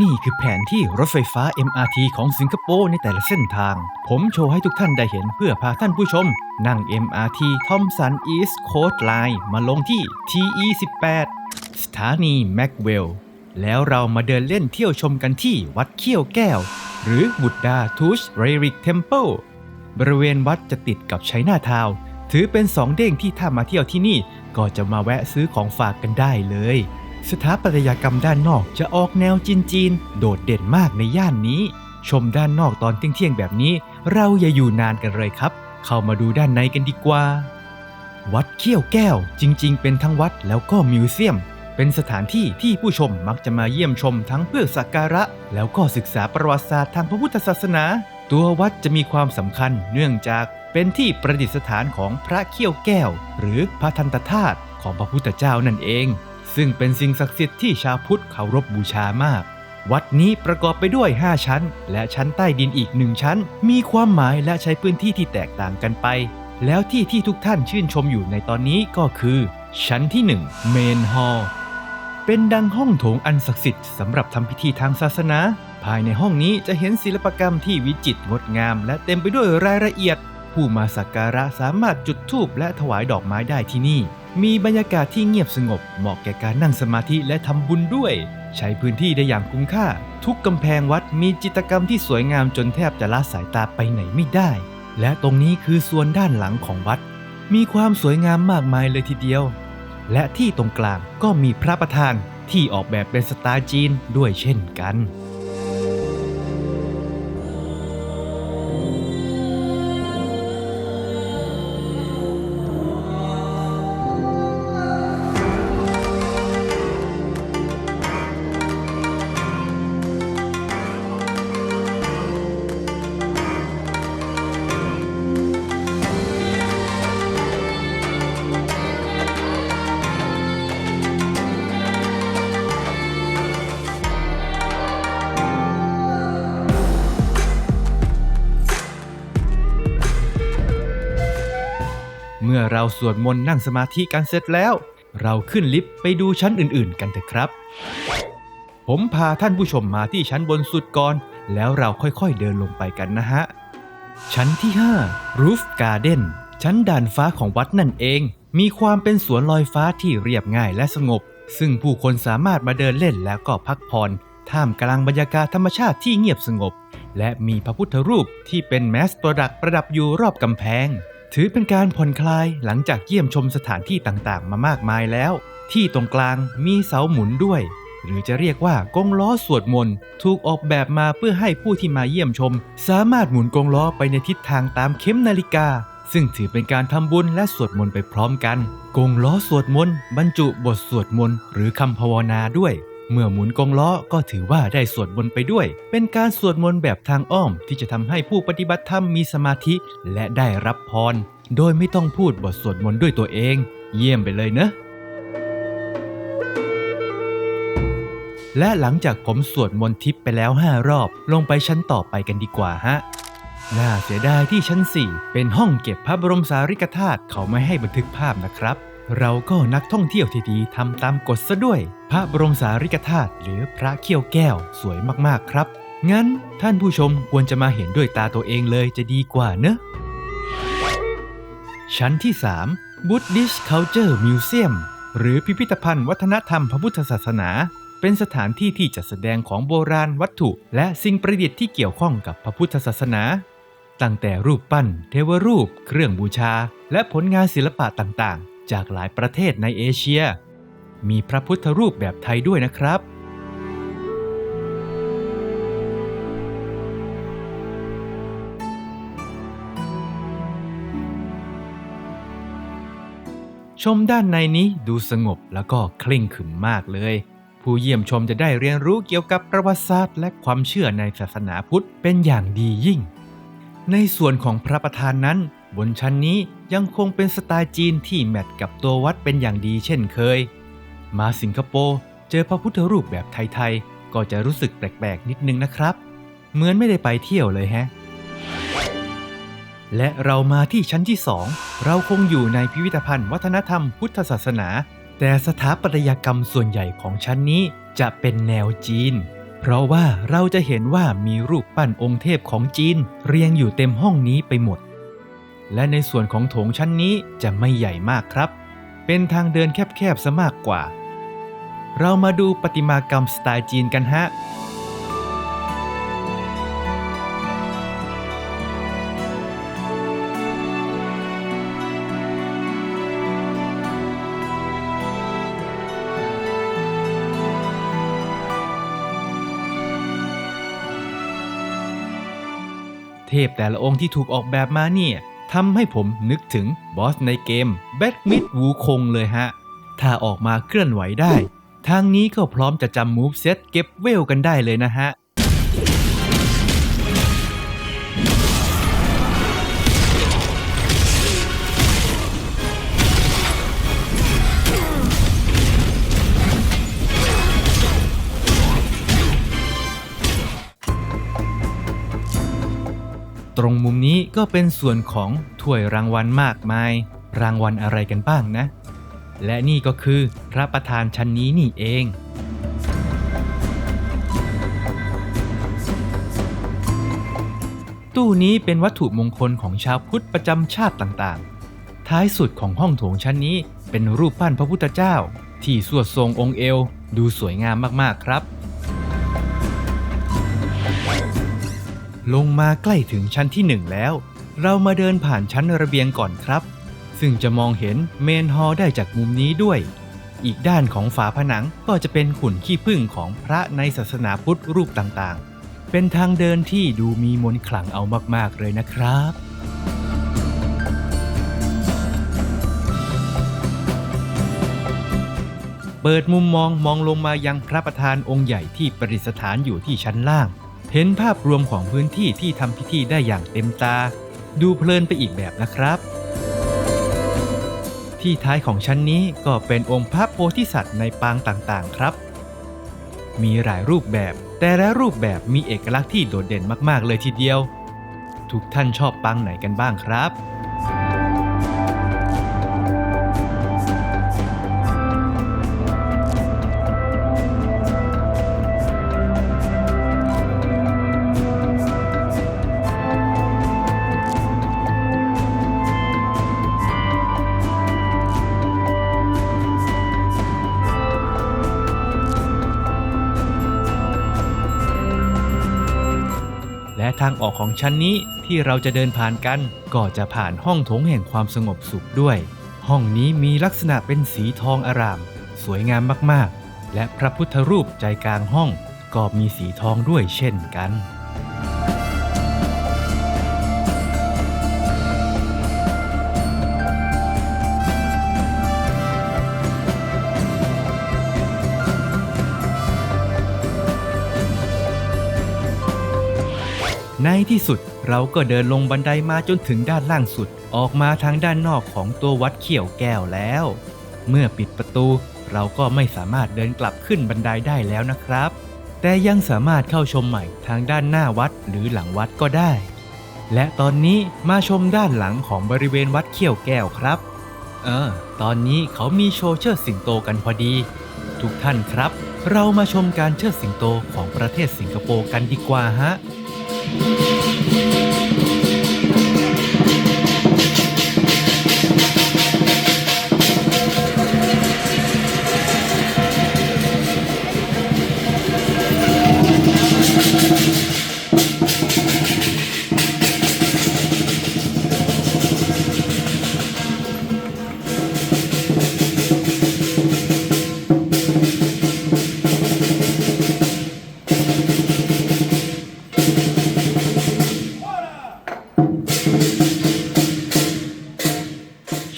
นี่คือแผนที่รถไฟฟ้า MRT ของสิงคโปร์ในแต่ละเส้นทาง ผมโชว์ให้ทุกท่านได้เห็นเพื่อพาท่านผู้ชม นั่ง MRT Thomson East Coast Line มาลงที่ TE18 สถานีแม็กเวลแล้วเรามาเดินเล่นเที่ยวชมกันที่วัดเขี้ยวแก้ว หรือบุตดาทูชเรริกเทมเพิลบริเวณวัดจะติดกับชัยนาทาวถือเป็นสองเด้งที่ถ้ามาเที่ยวที่นี่ ก็จะมาแวะซื้อของฝากกันได้เลย สถาปัตยกรรมด้านนอกจะออกแนวจีนๆ โดดเด่นมากในย่านนี้ ชมด้านนอกตอนเที่ยงๆแบบนี้ เราอย่าอยู่นานกันเลยครับ เข้ามาดูด้านในกันดีกว่า วัดเขี้ยวแก้วจริง ๆ เป็นทั้งวัดแล้วก็มิวเซียม เป็นสถานที่ที่ผู้ชมมักจะมาเยี่ยมชมทั้งเพื่อสักการะ แล้วก็ศึกษาประวัติศาสตร์ทางพระพุทธศาสนา ตัววัดจะมีความสำคัญเนื่องจากเป็นที่ประดิษฐานของพระเขี้ยวแก้ว หรือพระทันตธาตุของพระพุทธเจ้านั่นเอง ซึ่งเป็นสิ่งศักดิ์สิทธิ์ที่ชาวพุทธเคารพบูชามาก วัดนี้ประกอบไปด้วย 5 ชั้น และชั้นใต้ดินอีกหนึ่งชั้น มีความหมายและใช้พื้นที่ที่แตกต่างกันไป แล้วที่ที่ทุกท่านชื่นชมอยู่ในตอนนี้ก็คือ ชั้นที่ 1 เมนฮอลเป็นดังห้องโถงอันศักดิ์สิทธิ์สำหรับทำพิธีทางศาสนา ภายในห้องนี้จะเห็นศิลปกรรมที่วิจิตรงดงาม และเต็มไปด้วยรายละเอียด ผู้มาสักการะสามารถจุดธูปและถวายดอกไม้ได้ที่นี่ มีบรรยากาศที่เงียบสงบเหมาะแก่การนั่งสมาธิและทำบุญด้วย ใช้พื้นที่ได้อย่างคุ้มค่า ทุกกำแพงวัดมีจิตรกรรมที่สวยงามจนแทบจะละสายตาไปไหนไม่ได้ และตรงนี้คือส่วนด้านหลังของวัด มีความสวยงามมากมายเลยทีเดียว และที่ตรงกลางก็มีพระประธานที่ออกแบบเป็นสไตล์จีนด้วยเช่นกัน เราสวดมนต์นั่งสมาธิกันเสร็จแล้ว เราขึ้นลิฟต์ไปดูชั้นอื่นๆ กันเถอะครับ ผมพาท่านผู้ชมมาที่ชั้นบนสุดก่อน แล้วเราค่อยๆเดินลงไปกันนะฮะ ชั้นที่ 5 Roof Garden ชั้นด่านฟ้าของวัดนั่นเอง มีความเป็นสวนลอยฟ้าที่เรียบง่ายและสงบ ซึ่งผู้คนสามารถมาเดินเล่นแล้วก็พักผ่อนท่ามกลางบรรยากาศธรรมชาติที่เงียบสงบ และมีพระพุทธรูปที่เป็นแมสประดักประดับอยู่รอบกำแพง ถือเป็นการผ่อนคลายหลังจากเยี่ยมชมสถานที่ต่างๆ มามากมายแล้ว ที่ตรงกลางมีเสาหมุนด้วย หรือจะเรียกว่ากงล้อสวดมนต์ถูกออกแบบมาเพื่อให้ผู้ที่มาเยี่ยมชม สามารถหมุนกงล้อไปในทิศทางตามเข็มนาฬิกา ซึ่งถือเป็นการทำบุญและสวดมนต์ไปพร้อมกัน กงล้อสวดมนต์บรรจุบทสวดมนต์หรือคำภาวนาด้วย เมื่อหมุนกงล้อก็ถือว่าได้สวดมนต์ไปด้วย เป็นการสวดมนต์แบบทางอ้อมที่จะทำให้ผู้ปฏิบัติธรรมมีสมาธิและได้รับพร โดยไม่ต้องพูดบทสวดมนต์ด้วยตัวเอง เยี่ยมไปเลยเนอะและหลังจากผมสวดมนต์ทิพย์ไปแล้ว 5 รอบ ลงไปชั้นต่อไปกันดีกว่าฮะ น่าเสียดายที่ชั้น 4 เป็นห้องเก็บพระบรมสารีริกธาตุเขาไม่ให้บันทึกภาพนะครับ เราก็นักท่องเที่ยวที่ดีทำตามกฎซะด้วย พระบรมสารีริกธาตุหรือพระเขี้ยวแก้วสวยมากๆครับ งั้นท่านผู้ชมควรจะมาเห็นด้วยตาตัวเองเลยจะดีกว่าเนอะ ชั้นที่ 3 Buddhist Culture Museum หรือพิพิธภัณฑ์วัฒนธรรมพระพุทธศาสนา เป็นสถานที่ที่จัดแสดงของโบราณวัตถุ และสิ่งประดิษฐ์ที่เกี่ยวข้องกับพระพุทธศาสนาตั้งแต่รูปปั้น เทวรูป เครื่องบูชา และผลงานศิลปะต่างๆ จากหลายประเทศในเอเชีย มีพระพุทธรูปแบบไทยด้วยนะครับ ชมด้านในนี้ดูสงบแล้วก็เคร่งขรึมมากเลย ผู้เยี่ยมชมจะได้เรียนรู้เกี่ยวกับประวัติศาสตร์ และความเชื่อในศาสนาพุทธเป็นอย่างดียิ่ง ในส่วนของพระประธานนั้น บนชั้นนี้ยังคงเป็นสไตล์จีนที่แมทกับตัววัดเป็นอย่างดีเช่นเคย มาสิงคโปร์เจอพระพุทธรูปแบบไทยๆ ก็จะรู้สึกแปลกๆ นิดนึงนะครับ เหมือนไม่ได้ไปเที่ยวเลยแฮะ และเรามาที่ชั้นที่ 2 เราคงอยู่ในพิพิธภัณฑ์วัฒนธรรมพุทธศาสนา แต่สถาปัตยกรรมส่วนใหญ่ของชั้นนี้จะเป็นแนวจีน เพราะว่าเราจะเห็นว่ามีรูปปั้นองค์เทพของจีน เรียงอยู่เต็มห้องนี้ไปหมด และในส่วนของโถงชั้นนี้จะไม่ใหญ่มากครับ เป็นทางเดินแคบๆซะมากกว่า เรามาดูประติมากรรมสไตล์จีนกันฮะเทพแต่ละองค์ที่ถูกออกแบบมาเนี่ย ทำให้ผมนึกถึงบอสในเกมแบทมิดวูคงเลยฮะ ถ้าออกมาเคลื่อนไหวได้ ทางนี้ก็พร้อมจะจำมูฟเซตเก็บเวลกันได้เลยนะฮะ ตรงมุมนี้ก็เป็นส่วนของถ้วยรางวัลมากมาย รางวัลอะไรกันบ้างนะ และนี่ก็คือพระประธานชั้นนี้นี่เองตู้นี้เป็นวัตถุมงคลของชาวพุทธประจำชาติต่างๆ ท้ายสุดของห้องโถงชั้นนี้เป็นรูปปั้นพระพุทธเจ้า ที่สวดทรงองค์เอว ดูสวยงามมากๆครับ ลงมาใกล้ถึงชั้นที่หนึ่งแล้ว เรามาเดินผ่านชั้นระเบียงก่อนครับ ซึ่งจะมองเห็นเมนฮอลได้จากมุมนี้ด้วย อีกด้านของฝาผนังก็จะเป็นขุนขี้ผึ้งของพระในศาสนาพุทธรูปต่างๆ เป็นทางเดินที่ดูมีมนต์ขลังเอามากๆเลยนะครับเปิดมุมมองมองลงมายังพระประธานองค์ใหญ่ที่ประดิษฐานอยู่ที่ชั้นล่าง เห็นภาพรวมของพื้นที่ที่ทำพิธีได้อย่างเต็มตา ดูเพลินไปอีกแบบนะครับ ที่ท้ายของชั้นนี้ก็เป็นองค์พระโพธิสัตว์ในปางต่างๆครับ มีหลายรูปแบบ แต่ละรูปแบบมีเอกลักษณ์ที่โดดเด่นมากๆเลยทีเดียว ทุกท่านชอบปางไหนกันบ้างครับ และทางออกของชั้นนี้ที่เราจะเดินผ่านกัน ก็จะผ่านห้องโถงแห่งความสงบสุขด้วย ห้องนี้มีลักษณะเป็นสีทองอาราม สวยงามมากๆ และพระพุทธรูปใจกลางห้องก็มีสีทองด้วยเช่นกัน ในที่สุดเราก็เดินลงบันไดมาจนถึงด้านล่างสุด ออกมาทางด้านนอกของตัววัดเขี่ยวแก้วแล้ว เมื่อปิดประตูเราก็ไม่สามารถเดินกลับขึ้นบันไดได้แล้วนะครับ แต่ยังสามารถเข้าชมใหม่ทางด้านหน้าวัดหรือหลังวัดก็ได้ และตอนนี้มาชมด้านหลังของบริเวณวัดเขี่ยวแก้วครับ เออ ตอนนี้เขามีโชว์เชิดสิงโตกันพอดี ทุกท่านครับ เรามาชมการเชิดสิงโตของประเทศสิงคโปร์กันดีกว่าฮะ Música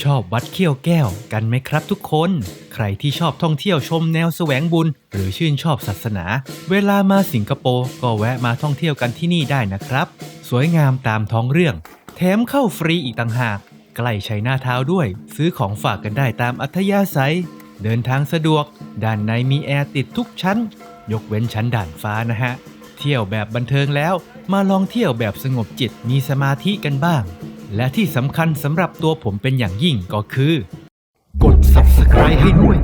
ชอบวัดเขี้ยวแก้วกันไหมครับทุกคน ใครที่ชอบท่องเที่ยวชมแนวแสวงบุญ หรือชื่นชอบศาสนา เวลามาสิงคโปร์ก็แวะมาท่องเที่ยวกันที่นี่ได้นะครับ สวยงามตามท้องเรื่อง แถมเข้าฟรีอีกต่างหาก ใกล้ชัยหน้าเท้าด้วย ซื้อของฝากกันได้ตามอัธยาศัย เดินทางสะดวก ด้านในมีแอร์ติดทุกชั้น ยกเว้นชั้นด่านฟ้านะฮะ เที่ยวแบบบันเทิงแล้ว มาลองเที่ยวแบบสงบจิตมีสมาธิกันบ้าง และที่สำคัญสำหรับตัวผมเป็นอย่างยิ่งก็คือ กด subscribe ให้ด้วย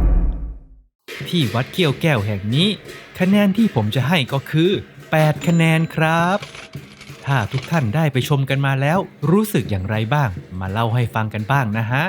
ที่วัดเกี้ยวแก้วแห่งนี้ คะแนนที่ผมจะให้ก็คือ 8 คะแนนครับ ถ้าทุกท่านได้ไปชมกันมาแล้ว รู้สึกอย่างไรบ้าง มาเล่าให้ฟังกันบ้างนะฮะ